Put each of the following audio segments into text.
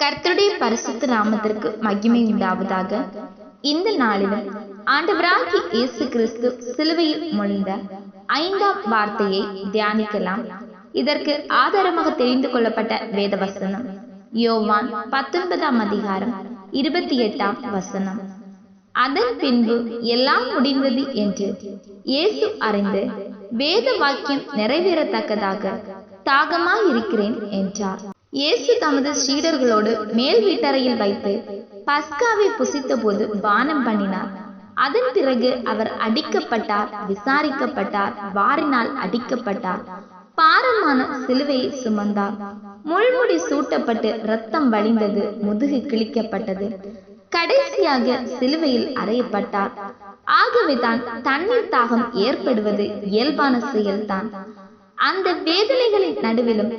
கர்த்தருடைய பரிசுத்த நாமத்திற்கு மகிமை உண்டாவதாக. இந்த நாளிலும் ஆண்டவராகி இயேசு கிறிஸ்து சிலுவையில் மொழிந்த ஐந்தாம் வார்த்தையை தியானிக்கலாம். இதற்கு ஆதாரமாக தெரிந்து கொள்ளப்பட்ட வேத வசனம் யோவான் பத்தொன்பதாம் அதிகாரம் இருபத்தி எட்டாம் வசனம். அதன் பின்பு எல்லாம் முடிந்தது என்று இயேசு அறிந்து வேத வாக்கியம் நிறைவேறத்தக்கதாக தாகமாயிருக்கிறேன் என்றார். இயேசு தமது சீடர்களோடு மேல் வீட்டறையில் வைத்து பஸ்காவை புசித்த போது பானம் பண்ணினார். அதன் பிறகு அவர் அடிக்கப்பட்டார் விசாரிக்கப்பட்டார் வாரினால் அடிக்கப்பட்டார். பாரமான சிலுவையை சுமந்தார். முள்முடி சூட்டப்பட்டு ரத்தம் வழிந்தது முதுகு கிழிக்கப்பட்டது. கடைசியாக சிலுவையில் அறையப்பட்டார். ஆகவே தான் தண்ணீர் தாகம் ஏற்படுவது இயல்பான செயல்தான். அந்த வேதனைகளின் நடுவிலும்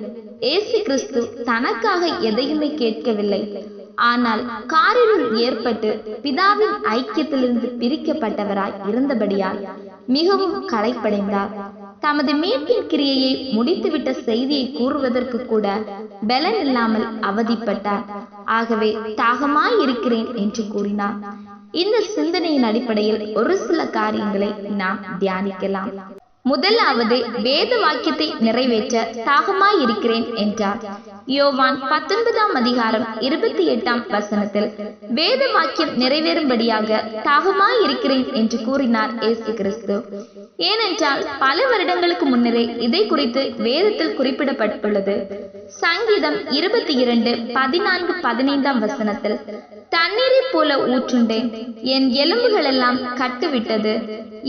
இயேசு கிறிஸ்து தனக்காக எதையுமே கேட்கவில்லை. ஆனால் காரிருள் ஏற்பட்டு பிதாவின் ஐக்கியத்திலிருந்து பிரிக்கப்பட்டவராய் இருந்தபடியால் மிகவும் களைப்படைந்தார். தமது மீட்பின் கிரியையை முடித்துவிட்ட செய்தியை கூறுவதற்கு கூட பலன் இல்லாமல் அவதிப்பட்டார். ஆகவே தாகமாய் இருக்கிறேன் என்று கூறினார். இந்த சிந்தனையின் அடிப்படையில் ஒரு சில காரியங்களை நாம் தியானிக்கலாம். முதலாவது வேத வாக்கியத்தை நிறைவேற்ற தாகமாயிருக்கிறேன் என்றார். யோவான் பத்தொன்பதாம் அதிகாரம் இருபத்தி எட்டாம் வசனத்தில் வேத வாக்கியம் நிறைவேறும்படியாக தாகமாயிருக்கிறேன் என்று கூறினார் ஏசு கிறிஸ்து. ஏனென்றால் பல வருடங்களுக்கு முன்னரே இதை குறித்து வேதத்தில் குறிப்பிடப்பட்டுள்ளது. சங்கீதம் இருபத்தி இரண்டு பதினான்கு பதினைந்தாம் வசனத்தில் தண்ணீரை போல ஊற்றுண்டேன். என் எலும்புகள் எல்லாம் கட்டுவிட்டது.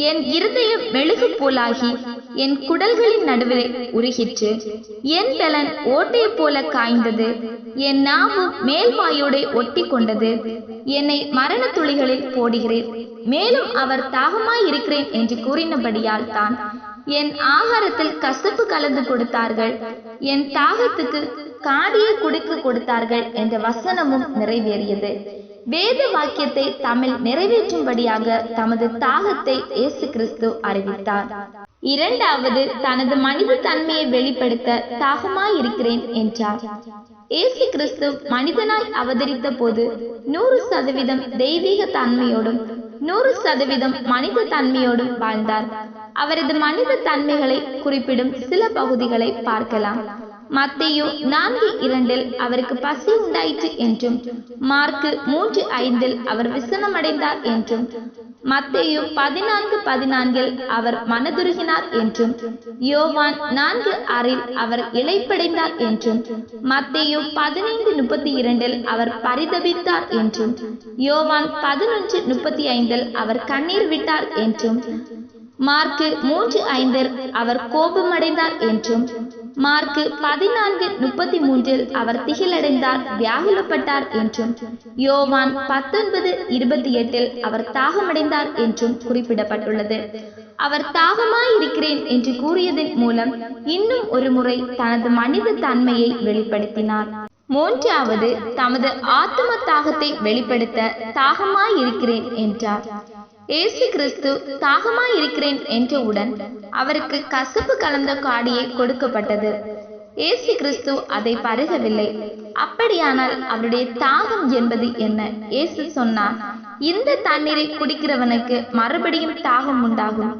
என் இருதயம் மெழுகு போலாகி என் குடல்களின் நடுவே உருகிற்று. என் பலன் ஓட்டை போல காய்ந்தது. என் நாவு மேல்பாயோடு ஒட்டி கொண்டது என்னை மரண துளிகளில் போடுகிறேன் மேலும் அவர் தாகமாய் இருக்கிறேன் என்று கூறினபடியால் தான் என் ஆகாரத்தில் கசப்பு கலந்து கொடுத்தார்கள். என் தாகத்துக்கு காடியை குடிக்க கொடுத்தார்கள் என்ற வசனமும் நிறைவேறியது. வேத வாக்கியத்தை தமிழ் நிறைவேற்றும்படியாக தமது தாகத்தை இயேசு கிறிஸ்து அறிவித்தார். இரண்டாவது தனது மனித தன்மையை வெளிப்படுத்த தாகமாய் இருக்கிறேன் என்றார். இயேசு கிறிஸ்து மனிதனாய் அவதரித்த போது நூறு சதவீதம் தெய்வீக தன்மையோடும் நூறு சதவீதம் மனித தன்மையோடும் வாழ்ந்தார். அவரது மனித தன்மைகளை குறிப்பிடும் சில பகுதிகளை பார்க்கலாம். மத்தேயு நான்கு இரண்டில் அவருக்கு பசி உண்டாயிற்று என்றும் மார்க்கு மூன்று ஐந்தில் அவர் விசனமடைந்தார் என்றும் மத்தேயு பதினான்கு பதினான்கில் அவர் மனதுருகினார் என்றும் யோவான் நான்கு ஆறில் அவர் இழைப்படைந்தார் என்றும் மத்தேயு பதினைந்து முப்பத்தி இரண்டில் அவர் பரிதபித்தார் என்றும் யோவான் பதினொன்று முப்பத்தி ஐந்தில் அவர் கண்ணீர் விட்டார் என்றும் மார்க்கு மூன்று ஐந்தில் அவர் கோபமடைந்தார் என்றும் மார்க்கு பதினான்கு முப்பத்தி மூன்றில் அவர் திகிலடைந்தார் வியாகுலப்பட்டார் என்றும் யோவான் பத்தொன்பது இருபத்தி எட்டில் அவர் தாகமடைந்தார் என்றும் குறிப்பிடப்பட்டுள்ளது. அவர் தாகமாயிருக்கிறேன் என்று கூறியதன் மூலம் இன்னும் ஒரு முறை தனது மனித தன்மையை வெளிப்படுத்தினார். மூன்றாவது தமது ஆத்ம தாகத்தை வெளிப்படுத்த தாகமாயிருக்கிறேன் என்றார். ஏசு கிறிஸ்து தாகமாய் இருக்கிறேன் என்றவுடன் அவருக்கு கசப்பு கலந்த காடியை கொடுக்கப்பட்டது. ஏசு கிறிஸ்து அதை பருகவில்லை. அப்படியானால் அவருடைய தாகம் என்பது என்ன? ஏசு சொன்னார் இந்த தண்ணீரை குடிக்கிறவனுக்கு மறுபடியும் தாகம் உண்டாகும்.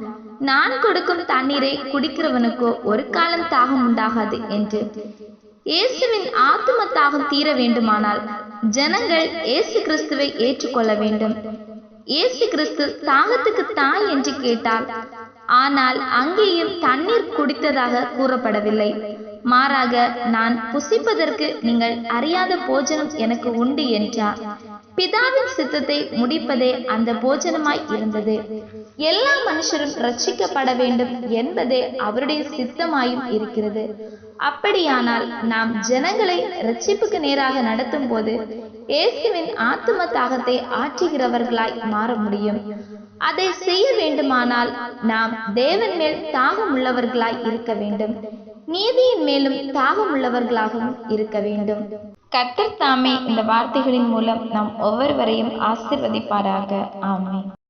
நான் கொடுக்கும் தண்ணீரை குடிக்கிறவனுக்கோ ஒரு காலம் தாகம் உண்டாகாது என்று. இயேசுவின் ஆத்தும தாகம் தீர வேண்டுமானால் ஜனங்கள் இயேசு கிறிஸ்துவை ஏற்றுக்கொள்ள வேண்டும். இயேசு கிறிஸ்து தாகத்துக்கு தாய் என்று கேட்டார். ஆனால் அங்கேயும் தண்ணீர் குடித்ததாக கூறப்படவில்லை. மாறாக நான் புசிப்பதற்கு நீங்கள் அறியாத போஜனம் எனக்கு உண்டு என்றார். பிதாவின் சித்தத்தை முடிப்பதே அந்த போஜனமாய் இருந்தது. எல்லா மனுஷரும் ரட்சிக்கப்பட வேண்டும் என்பதே அவருடைய சித்தமாயும் இருக்கிறது. அப்படியானால் நாம் ஜனங்களை ரட்சிப்புக்கு நேராக நடத்தும் போது இயேசுவின் ஆத்தும தாகத்தை ஆற்றுகிறவர்களாய் மாற முடியும். அதை செய்ய வேண்டுமானால் நாம் தேவன் மேல் தாகம் உள்ளவர்களாய் இருக்க வேண்டும். நீதியின் மேலும் தாகம் உள்ளவர்களாகவும் இருக்க வேண்டும். கர்த்தர் தாமே இந்த வார்த்தைகளின் மூலம் நாம் ஒவ்வொருவரையும் ஆசிர்வதிப்பாராக. ஆமென்.